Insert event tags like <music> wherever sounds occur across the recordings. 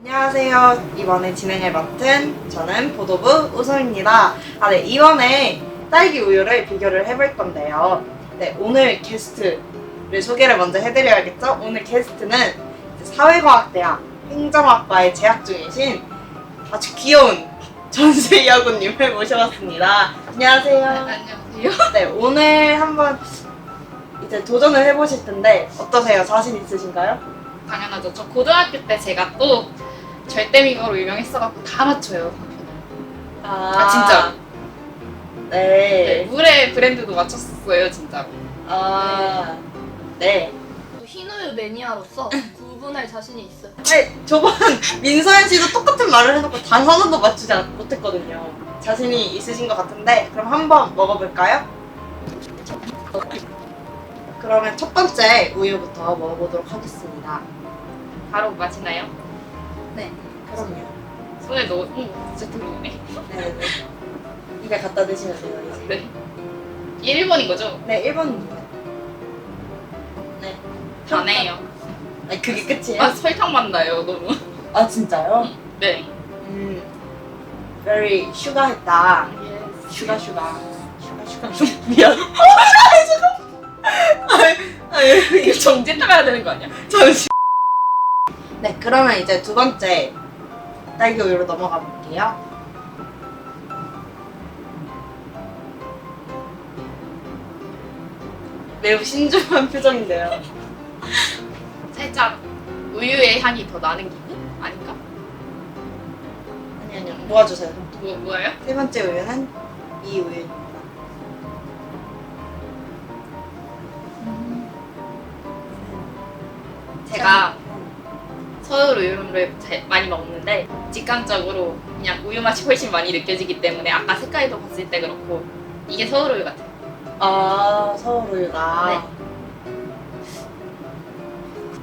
안녕하세요. 이번에 진행을 맡은 저는 보도부 우소입니다. 아, 네, 이번에 딸기 우유를 비교를 해볼 건데요. 네, 오늘 게스트를 소개를 먼저 해드려야겠죠? 오늘 게스트는 사회과학대학 행정학과에 재학 중이신 아주 귀여운 전세이하고님을 모셔봤습니다. 안녕하세요. 안녕하세요. 네, 오늘 한번 이제 도전을 해보실 텐데 어떠세요? 자신 있으신가요? 당연하죠. 저 고등학교 때 제가 또 절대미가로 유명했어갖고 다 맞춰요. 아, 진짜? 네, 네. 물의 브랜드도 맞췄어요, 진짜로. 아, 네. 흰우유 매니아로서 구분할 자신이 있어요. 아니, 저번 <laughs> 민서연 씨도 똑같은 말을 해놓고 단 하나도 맞추지 않- 못했거든요. 자신이 있으신 것 같은데, 그럼 한번 먹어볼까요? 그러면 첫 번째 우유부터 먹어보도록 하겠습니다. 바로 마시나요? 네. 그럼요. 손에 넣어, 응, 진짜 들어오네. 네 네. 입에 갖다 드시면 돼요, 이제. 네. 이게 1번인 거죠? 네, 1번입니다. 네. 다네요. 아니, 그게 끝이에요? 아, 설탕 맛 나요, 너무. 아, 진짜요? 네. 음, very 슈가했다. 예. 슈가 슈가 슈가 슈가 미안. 아, 이거 정제 따라야 되는 거 아니야? 잠시. 네, 그러면 이제 두 번째 딸기 우유로 넘어가 볼게요. 매우 신중한 표정인데요. 살짝 우유의 향이 더 나는 기분? 아닌가? 아니 아니요, 모아주세요. 뭐, 뭐예요? 세 번째 우유는 이 우유입니다. 제가 서울 우유를 잘- 많이 먹는데 직감적으로 그냥 우유 맛이 훨씬 많이 느껴지기 때문에 아까 색깔도 봤을 때 그렇고 이게 서울 우유 같아요. 아 서울 우유다. 네.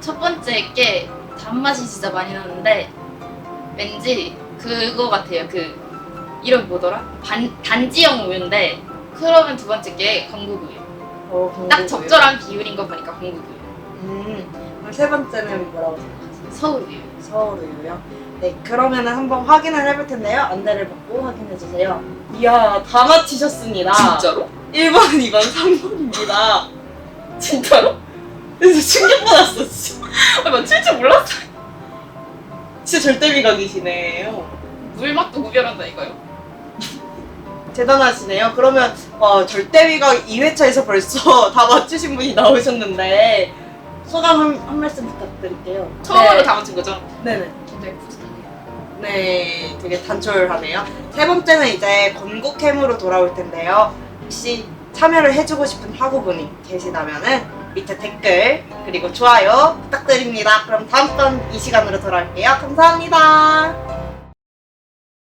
첫 번째 게 단맛이 진짜 많이 나는데 왠지 그거 같아요. 그 이름 뭐더라? 반, 단지형 우유인데 그러면 두 번째 게 건국 우유. 어, 건국 딱 우유. 적절한 비율인 거 보니까 건국 우유. 음, 그럼 세 번째는 뭐라고 생각하세요? 서울 우유. 서울 우유요? 네, 그러면은 한번 확인을 해볼 텐데요. 안대를 벗고 확인해 주세요. 이야, 다 맞히셨습니다. 진짜로? 1번, 2번, 3번입니다. 진짜로? 그래서 충격받았어, 진짜. 아, 맞출 몰랐어. 진짜 절대 미각이시네요. 물 맛도 구별한다 이거요. 대단하시네요. 그러면 어, 절대 미각 2회차에서 벌써 <laughs> 다 맞추신 분이 나오셨는데 소감 한, 한 말씀 부탁드릴게요. 처음으로 네. 다 맞춘 거죠? 네네. 네, 되게 단촐하네요. 세 번째는 이제 건국캠으로 돌아올 텐데요. 혹시 참여를 해주고 싶은 학우분이 계시다면은 밑에 댓글 그리고 좋아요 부탁드립니다. 그럼 다음 번 이 시간으로 돌아올게요. 감사합니다.